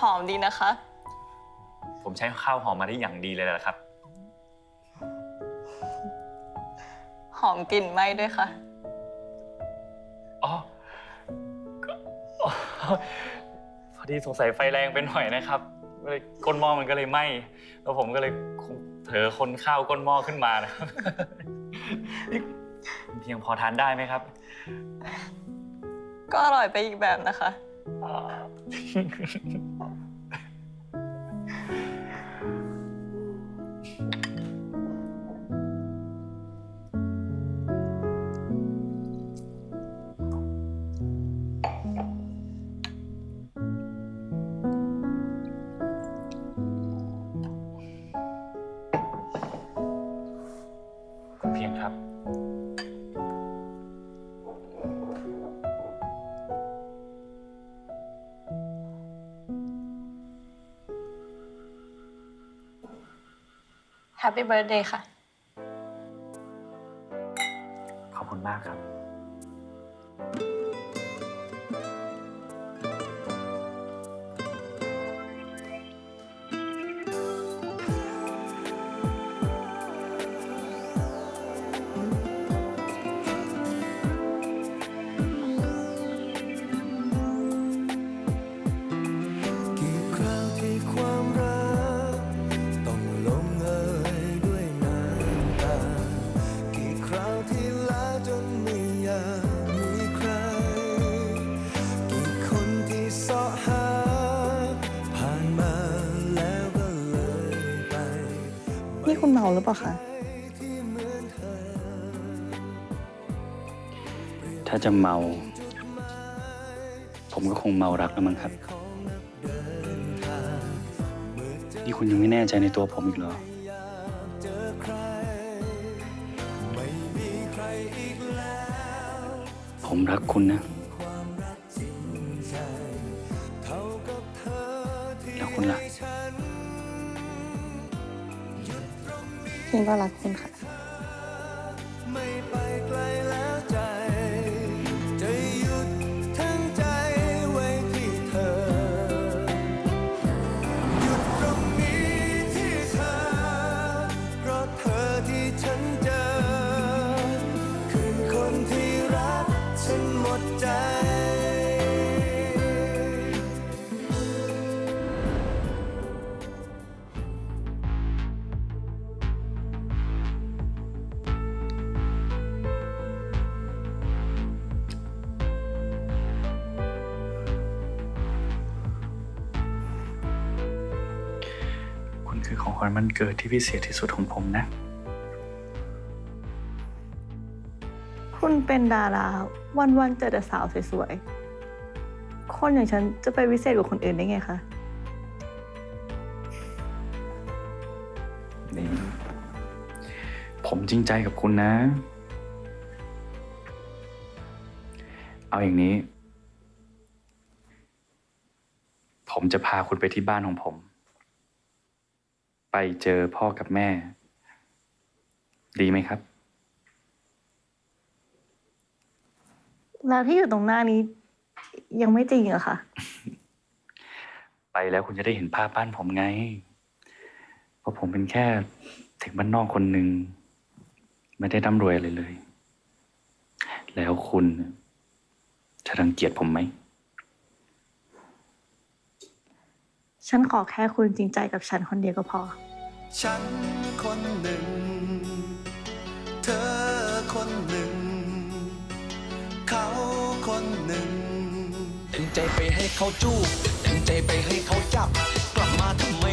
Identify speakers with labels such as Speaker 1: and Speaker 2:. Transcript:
Speaker 1: หอมดีนะคะ
Speaker 2: ผมใช้ข้าวหอมมาได้อย่างดีเลยแหละครับ
Speaker 1: หอมกลิ่นไหม้ด้วยค่ะ
Speaker 2: อ๋อก็อ๋อพอดีสงสัยไฟแรงไปหน่อยนะครับเลยก้นหม้อมันก็เลยไหม้แล้วผมก็เลยคงเผลอคนข้าวก้นหม้อขึ้นมานะครับนี่เพียงพอทานได้ไหมครับ
Speaker 1: ก็อร่อยไปอีกแบบนะคะ
Speaker 2: อ่ แฮปปี้เบิร์ด
Speaker 1: เดย์ค่ะ
Speaker 2: ขอบคุณมากครับ
Speaker 3: นี่คุ
Speaker 1: ณเมาหรือเปล่าคะ
Speaker 4: ถ้าจะเมา ผมก็คงเมารักแล้วมั้งครับ
Speaker 3: นี่
Speaker 4: คุณยังไม่แน่ใจในตัวผมอีกเหรอ ผมรักคุณนะ แล้วคุณล่ะ
Speaker 1: พิงก็รักคุณค่ะ
Speaker 3: ไม่ไปไกลแล้วใจ จะหยุดทั้งใจไว้ที่เธอ หยุดตรงนี้ที่เธอ เพราะเธอที่ฉันเจอ คือคนที่รักฉันหมดใจ
Speaker 4: คุณคือของขวัญวันเกิดที่พิเศษที่สุดของผมนะ
Speaker 1: คุณเป็นดาราวันๆเจอแต่สาวสวยๆ คนอย่างฉันจะไปวิเศษกว่าคนอื่นได้ไงคะ
Speaker 4: นี่ ผมจริงใจกับคุณนะ เอาอย่างนี้ ผมจะพาคุณไปที่บ้านของผม ไปเจอพ่อกับแม่ ดีไหมครับ
Speaker 1: แล้วที่อยู่ตรงหน้านี้ ยังไม่จริงเหรอคะ
Speaker 4: ไปแล้วคุณจะได้เห็นภาพบ้านผมไง เพราะผมเป็นแค่เด็กบ้านนอกคนหนึ่งไม่ได้ร่ำรวยอะไรเลย แล้วคุณจะรังเกียจผมไหม
Speaker 1: ฉันขอแค่คุณจริงใจกับฉันคนเดียวก็พอ
Speaker 3: ฉันคนหนึ่ง เธอคนหนึ่ง เขาคนหนึ่ง
Speaker 5: เต็มใจไปให้เขาจูบเต็มใจไปให้เขาจับ กลับมาทำไม